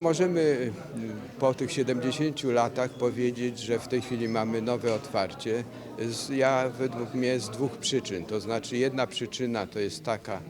Możemy y, po tych 70 latach powiedzieć, że w tej chwili mamy nowe otwarcie. Ja według mnie z dwóch przyczyn. To znaczy jedna przyczyna to jest taka,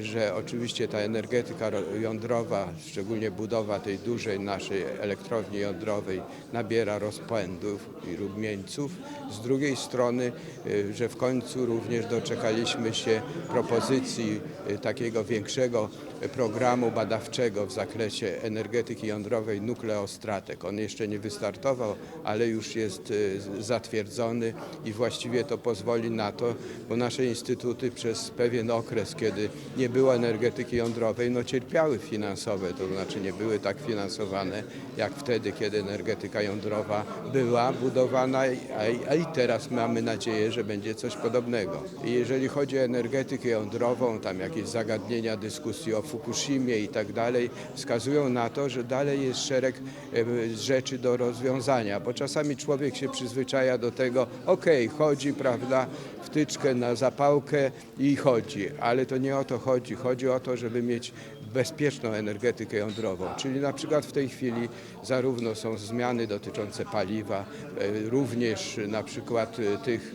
że oczywiście ta energetyka ro- jądrowa, szczególnie budowa tej dużej naszej elektrowni jądrowej nabiera rozpędów i rumieńców. Z drugiej strony, y, że w końcu również doczekaliśmy się propozycji y, takiego większego programu badawczego w zakresie energetyki jądrowej Nukleostratek. On jeszcze nie wystartował, ale już jest y, zatwierdzony i właściwie to pozwoli na to, bo nasze instytuty przez pewien okres, kiedy nie było energetyki jądrowej, no cierpiały finansowe, to znaczy nie były tak finansowane jak wtedy, kiedy energetyka jądrowa była budowana, a, a i teraz mamy nadzieję, że będzie coś podobnego. I jeżeli chodzi o energetykę jądrową, tam jakieś zagadnienia, dyskusji o Fukushimie i tak dalej, wskazują na to, że dalej jest szereg e, rzeczy do rozwiązania, bo czasami człowiek się przyzwyczaja do tego, okej, chodzi, prawda, wtyczkę na zapałkę i chodzi, ale to nie o to chodzi. Chodzi o to, żeby mieć bezpieczną energetykę jądrową, czyli na przykład w tej chwili zarówno są zmiany dotyczące paliwa, e, również na przykład e, tych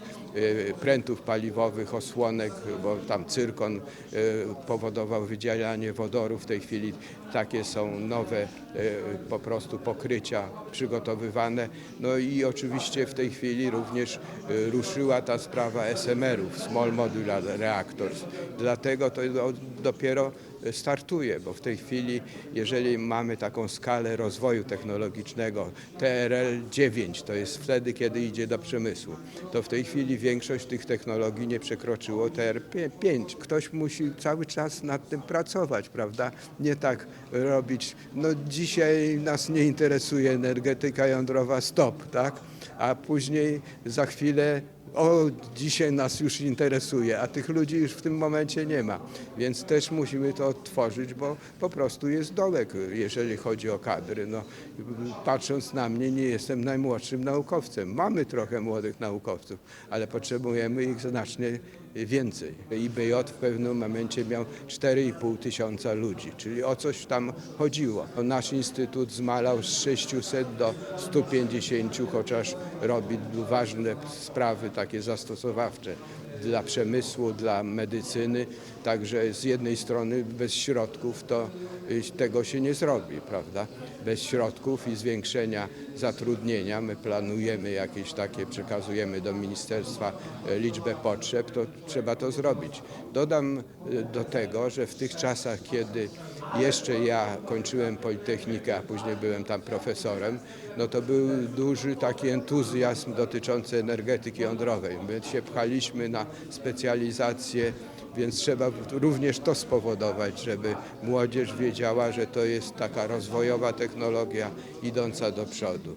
prętów paliwowych, osłonek, bo tam cyrkon e, powodował wydzielanie wodoru. W tej chwili takie są nowe e, po prostu pokrycia przygotowywane. No i oczywiście w tej chwili również ruszyła ta sprawa SMR-ów, Small Modular Reactors. Dlatego to do- dopiero startuje, bo w tej chwili, jeżeli mamy taką skalę rozwoju technologicznego, TRL 9 to jest wtedy, kiedy idzie do przemysłu, to w tej chwili większość tych technologii nie przekroczyło TR 5. Ktoś musi cały czas nad tym pracować, prawda? Nie tak robić, no dzisiaj nas nie interesuje energetyka jądrowa, stop, tak? A później za chwilę o, dzisiaj nas już interesuje, a tych ludzi już w tym momencie nie ma. Więc też musimy to odtworzyć, bo po prostu jest dołek, jeżeli chodzi o kadry. No, patrząc na mnie, nie jestem najmłodszym naukowcem. Mamy trochę młodych naukowców, ale potrzebujemy ich znacznie więcej. IBJ w pewnym momencie miał 4,5 tysiąca ludzi, czyli o coś tam chodziło. Nasz instytut zmalał z 600 do 150, chociaż robi ważne sprawy takie zastosowawcze dla przemysłu, dla medycyny. Także z jednej strony bez środków to y, tego się nie zrobi, prawda? Bez środków i zwiększenia zatrudnienia, my planujemy jakieś takie, przekazujemy do ministerstwa e, liczbę potrzeb, to trzeba to zrobić. Dodam e, do tego, że w tych czasach, kiedy jeszcze ja kończyłem Politechnikę, a później byłem tam profesorem, no to był duży taki entuzjazm dotyczący energetyki jądrowej. My się pchaliśmy na specjalizację, więc trzeba również to spowodować, żeby młodzież wiedziała, że to jest taka rozwojowa technologia idąca do przodu.